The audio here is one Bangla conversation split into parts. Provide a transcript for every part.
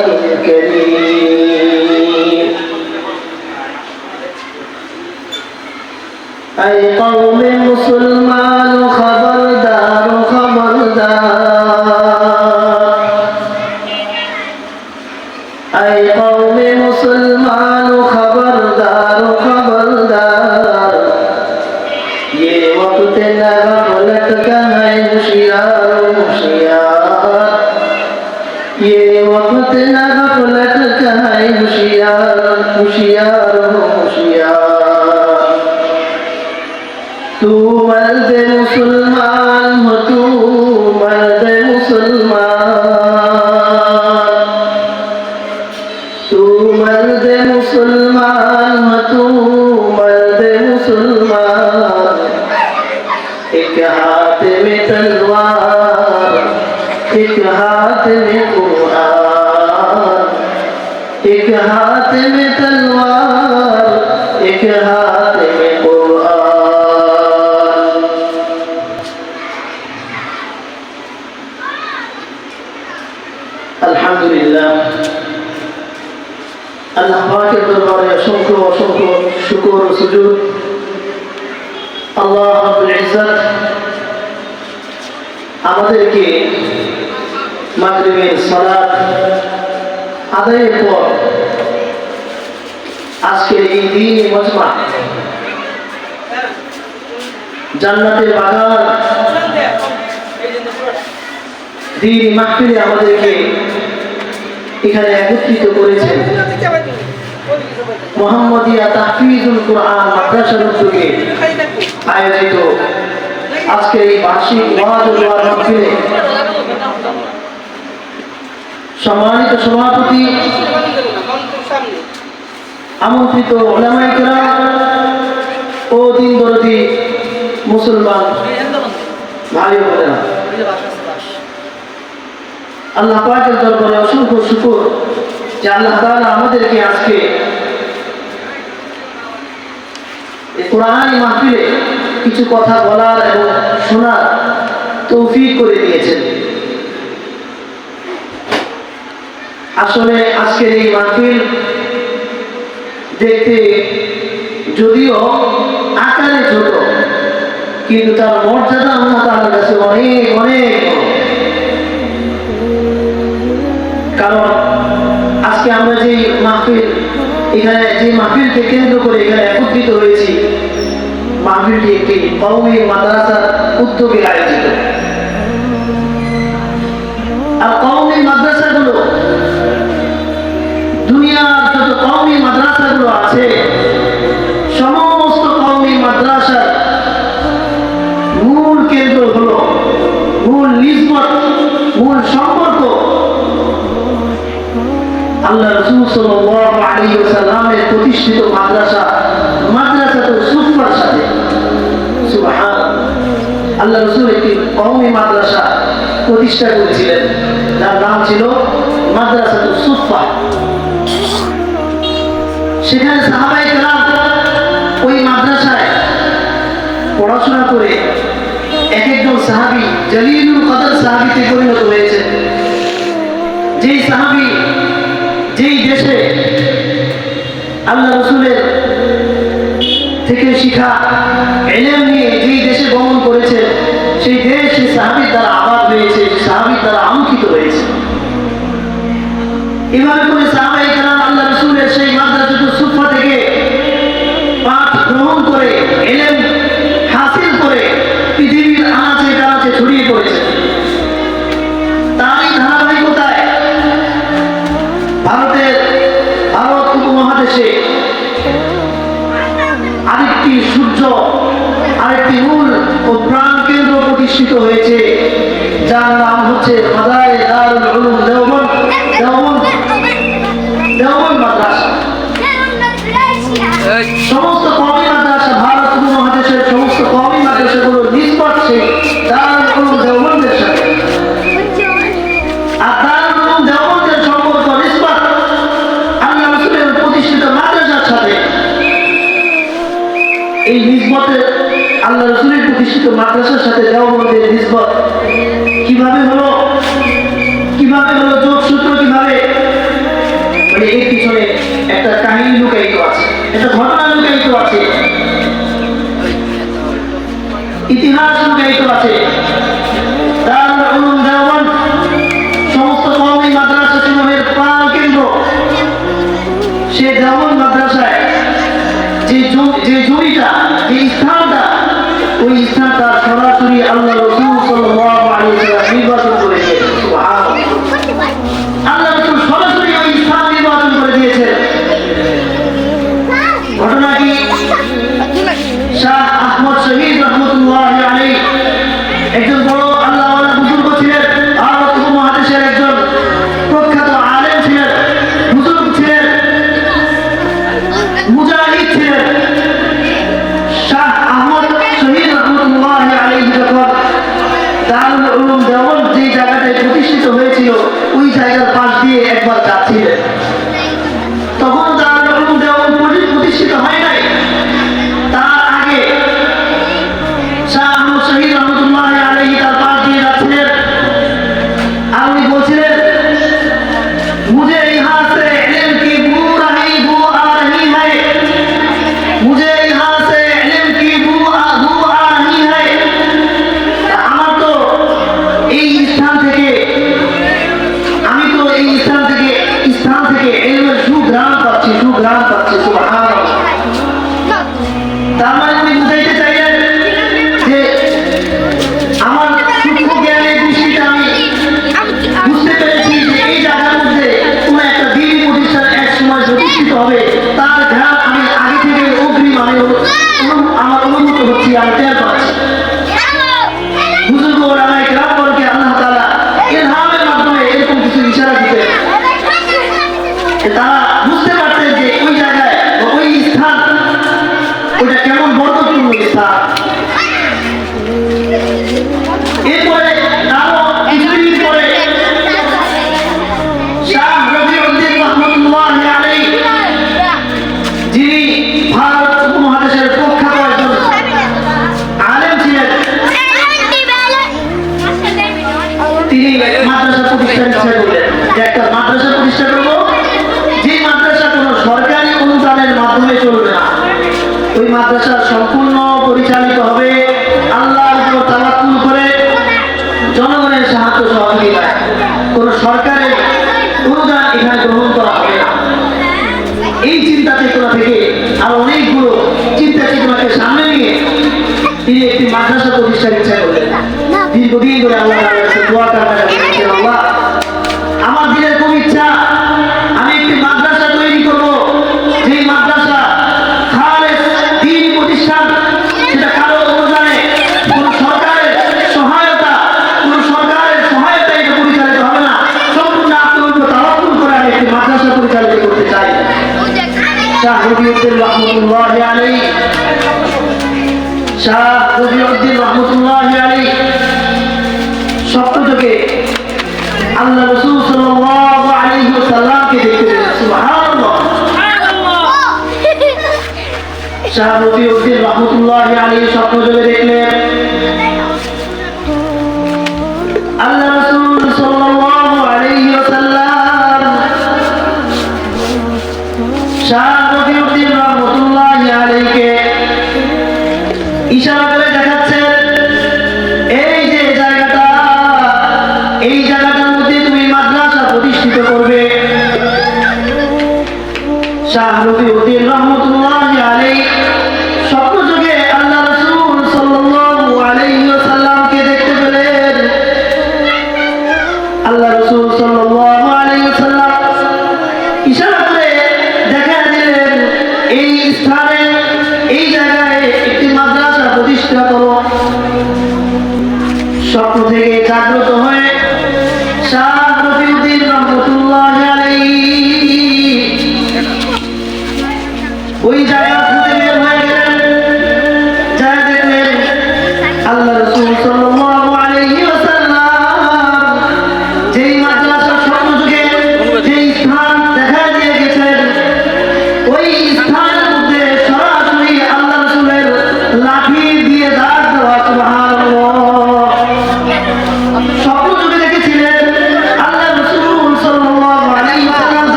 Gracias. मुसलमान एक हाथ में तलवार एक हाथ में कुरान एक हाथ में तलवार एक हाथ में कुरान আলহামদুলিল্লাহ আল্লাহ পাকের দরবারে অসংখ্য অসংখ্য শুকর ও সুজুদ আমাদেরকে মাগরিবের সালাত আদায়ের পর আজকের এই দিন মজমা জান্নাতের বাগান দিন মাহফিলে আমাদেরকে এখানে একত্রিত করেছেন। মোহাম্মদিয়া তাহফিজুল কোরআন মাদ্রাসার উদ্যোগে আয়োজিত আজকে এই বার্ষিক দোয়ার মাহফিলে সম্মানিত সভাপতি, আমন্ত্রিত ওলামাই কেরাম ও দিন দরদি মুসলমান ভাই বোনেরা। আল্লাহ পাকের দরবারে অসংখ্য শুকর যে আল্লাহ তাআলা আমাদেরকে আজকে এই কোরআনী মাহফিলে কিছু কথা বলার এবং শোনার তৌফিক করে দিয়েছেন। আসলে আজকের এই মাহফিল দেখতে যদিও আকারে ছোট, কিন্তু তার মর্যাদা আল্লাহ তাআলার কাছে অনেক অনেক কারণ আজকে আমরা যে মাহফিল এখানে যে মাহফিলকে কেন্দ্র করে এখানে একত্রিত হয়েছি, মাহফিলটি একটি কওমি মাদ্রাসার উদ্যোগে আয়োজিত। আর কওমি মাদ্রাসাগুলো, দুনিয়ার যত কওমি মাদ্রাসাগুলো আছে, সমস্ত কওমি মাদ্রাসার মূল কেন্দ্র হলো, মূল নিসবত মূল সম্পর্ক আল্লাহ রসুল সাল্লাল্লাহু আলাইহি ওয়াসাল্লামের প্রতিষ্ঠিত মাদ্রাসা, মাদ্রাসাতুল সুফার সাথে। সুবহান আল্লাহ রসুল একটি কওমি মাদ্রাসা প্রতিষ্ঠা করেছিলেন। যার নাম ছিল মাদ্রাসাতুল সুফা সেখানে সাহাবাই কেরাম ওই মাদ্রাসায় পড়াশোনা করে এক একজন সাহাবি, জলিলুল কদর সাহাবিতে পরিণত হয়েছে যেই সাহাবি যেই দেশে আল্লাহ রসুলের থেকে শিখা এলেম নিয়ে যেই দেশে গমন করেছে, সেই দেশ সেই সাহাবির দ্বারা আবাদ হয়েছে, সাহাবির দ্বারা আমন্ত্রিত হয়েছে। এভাবে করে সাহাবাই কালাম আল্লাহ রসুলের সেই মাদ্রাসাতুল সুফা থেকে পাঠ গ্রহণ করে এলেম ইতিহাস লুকায়িত আছে। সমস্ত কমি মাদ্রাসা সমূহের প্রাণ কেন্দ্র সে দেওয়ান যে জায়গাটায় প্রতিষ্ঠিত হয়েছিল ওই জায়গার পাশ দিয়ে একবার যাচ্ছিলেন। সম্পূর্ণ পরিচালিত বন্ধুকে আল্লাহ রসুল সাল্লাল্লাহু আলাইহি ওয়াসাল্লামকে দেখতে সুবহানাল্লাহ। শাহ আলাইহি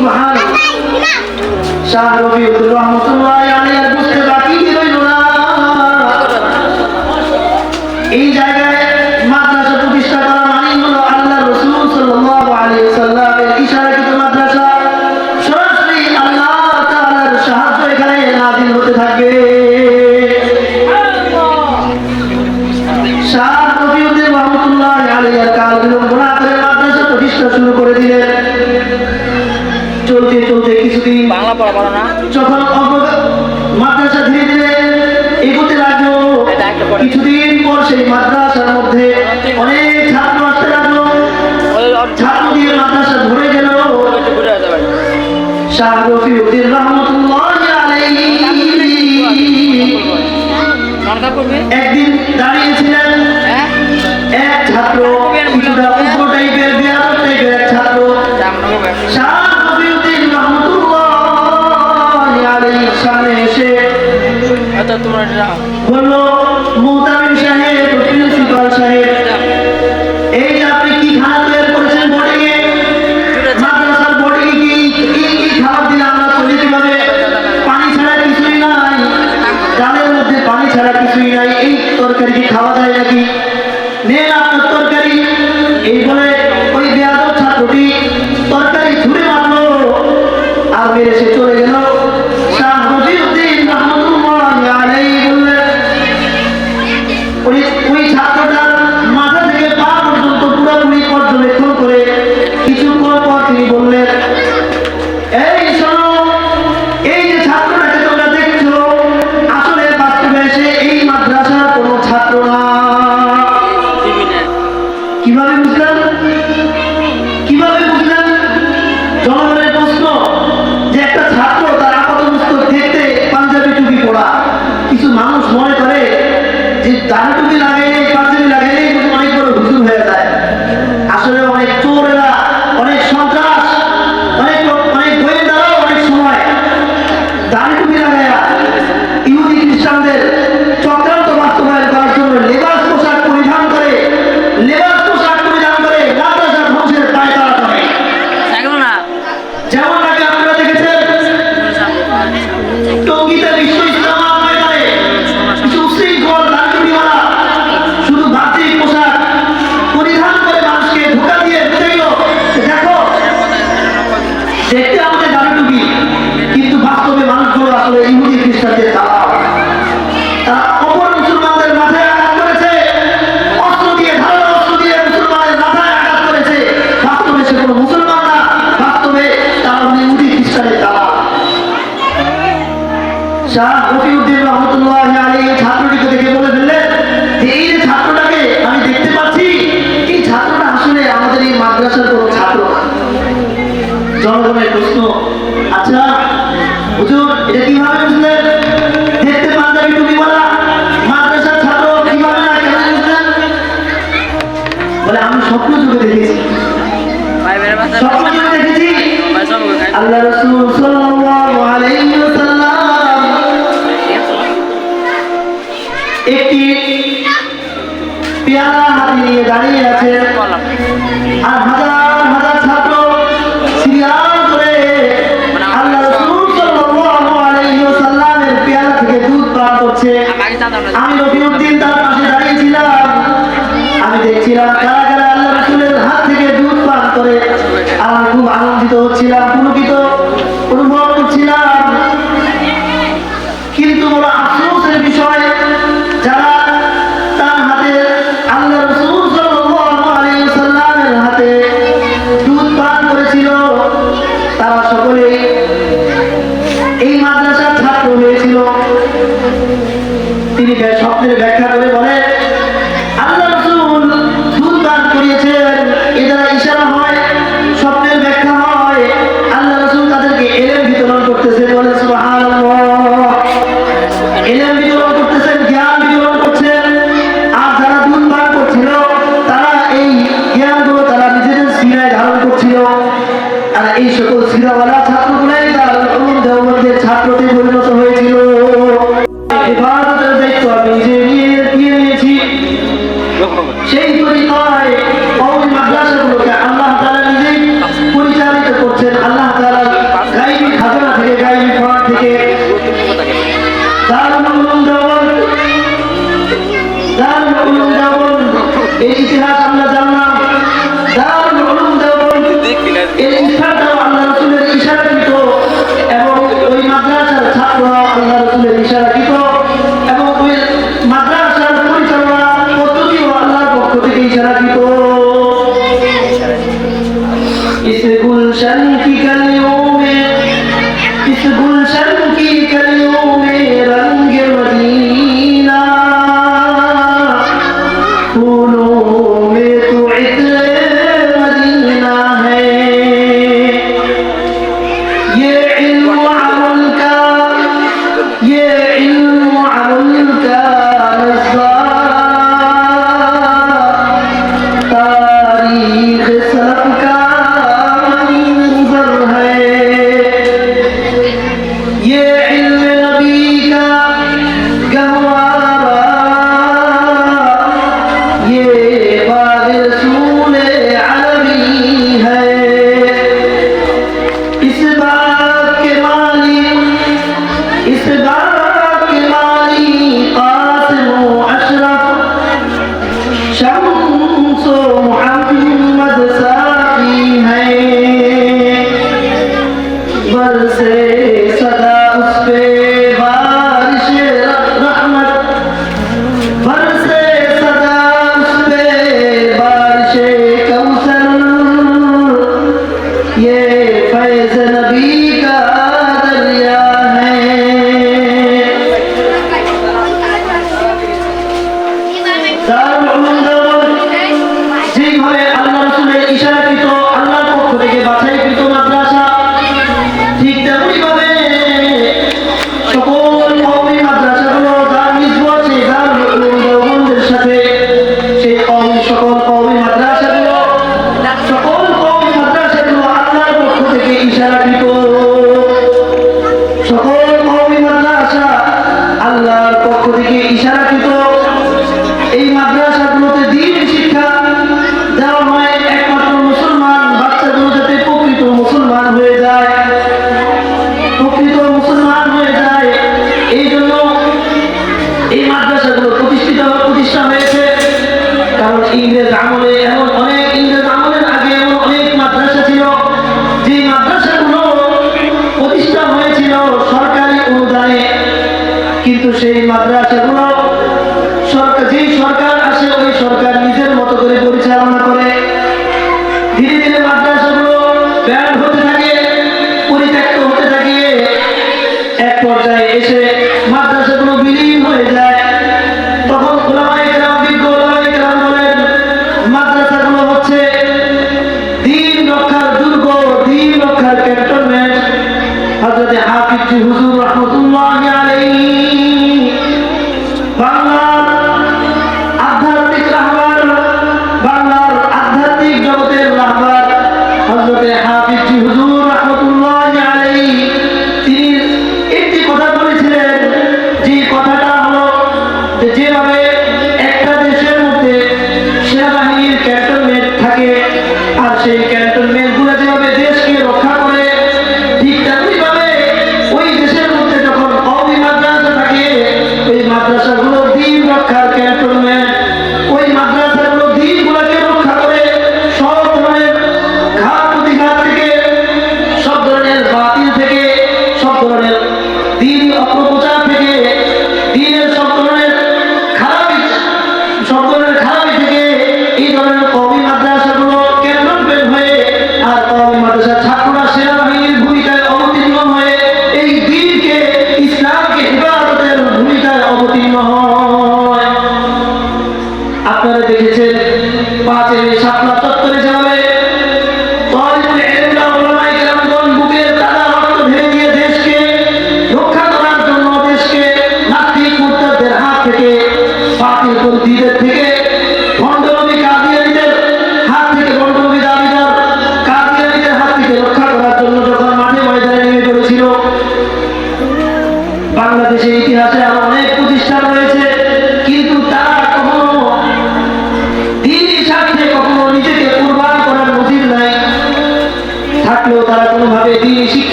সুবহান শাহ রবিউল রহমতুল্লাহ আলাইহির দরকার পড়বে একদিন দাঁড়িয়েছিলেন এক ছাত্র কিছুটা উপর টাইপের এক ছাত্র। সামনে এসে আচ্ছা তোমরা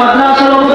মাদ্রাসার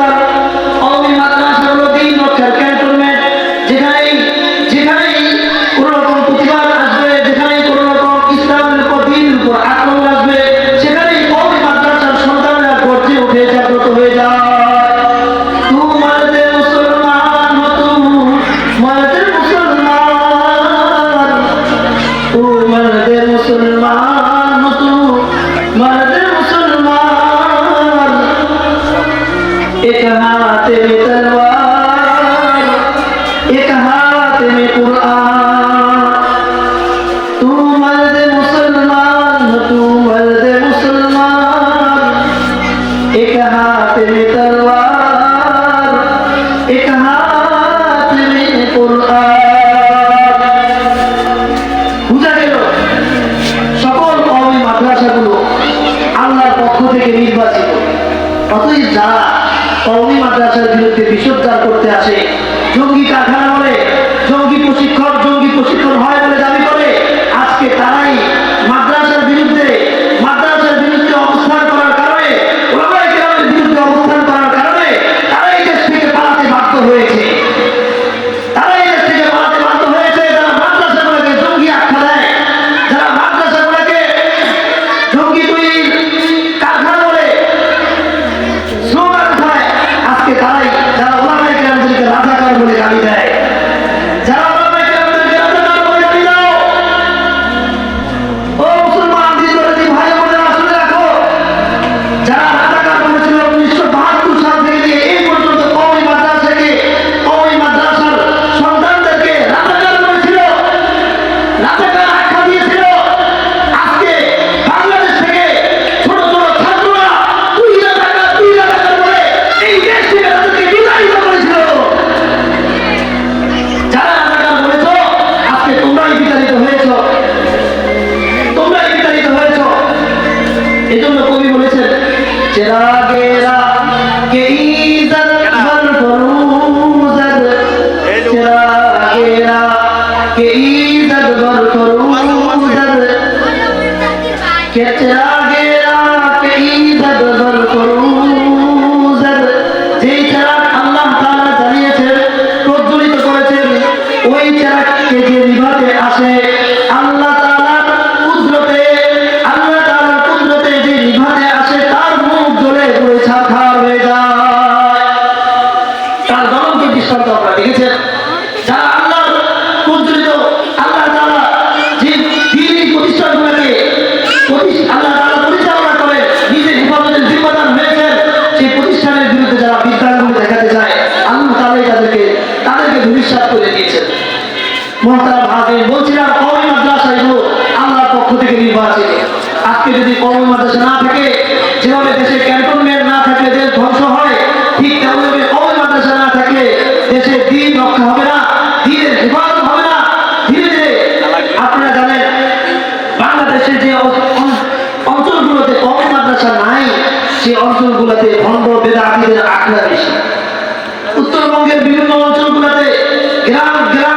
যেই চেরাগ আল্লাহ তারা জ্বালিয়েছেন প্রজ্বলিত করেছেন ওই চেরাগকে যে নিভাতে আসে অঞ্চলগুলোতে অন্ধ বেদাতিদের আখড়া বেশি। উত্তরবঙ্গের বিভিন্ন অঞ্চলগুলোতে গ্রাম গ্রাম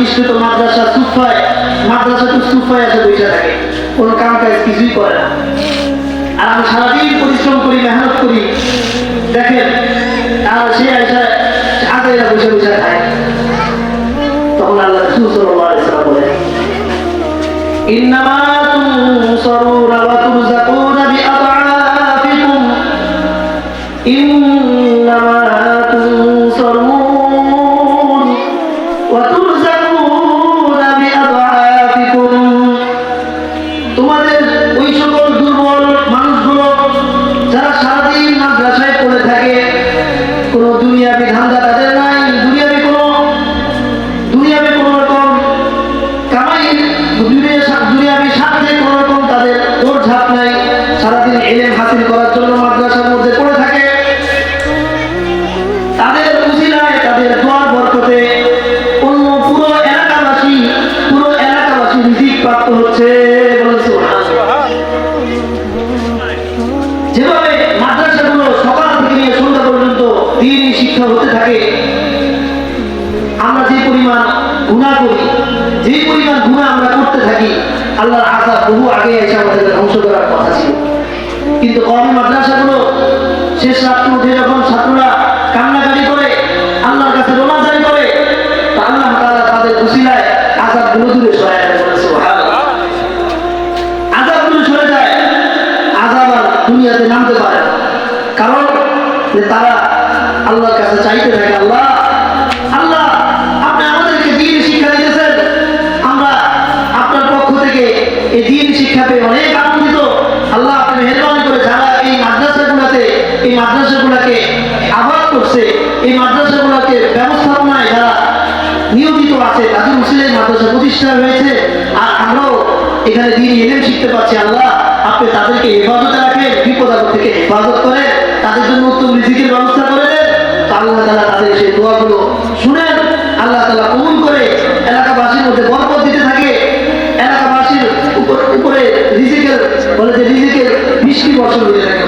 প্রতিষ্ঠিত মাদ্রাসা সুফায়? মাদ্রাসা তো সুফায় আছে বসে থাকে কোনো কাম কাজ কিছুই করে না। আর আমি সারাদিন পরিশ্রম করি, মেহনত করি। দেখেন, আর সে আয়সা হাতে বসে বসে খায়। তখন আল্লাহ সুসল্লাহ বলে ইন্নামা তুম সরুর আবাদ আল্লাহর আশা বহু আগে এসে আমাদের ধ্বংস করার কথা ছিল কিন্তু কমি মাদ্রাসাগুলো শেষ রাত্রে উঠে যখন ছাত্ররা কান্নাকাটি করে, আল্লাহর কাছে রোনাজারি করে, তা আল্লাহ তারা তাদের খুশিলায় আজাদগুলো দূরে সরায় দূরে সরে যায় আজাব আর দুনিয়াতে নামতে পারে। কারণ যে তারা আল্লাহর কাছে চাইতে থাকে আল্লাহ মাদ্রাসা প্রতিষ্ঠা হয়েছে আর আমরাও এখানে দিন এলেম শিখতে পারছি আল্লাহ, আপনি তাদেরকে হেফাজতে রাখেন, বিপদ আপদ থেকে হেফাজত করে তাদের জন্য উত্তম রিজিকের ব্যবস্থা করে দেন তো আল্লাহ তালা তাদের সেই দোয়াগুলো শুনেন, আল্লাহ তালা কবুল করে এলাকাবাসীর মধ্যে বরকত দিতে থাকে এলাকাবাসীর উপর- রিজিকের বলে যে রিজিকের বৃষ্টি বর্ষণ হতে থাকে।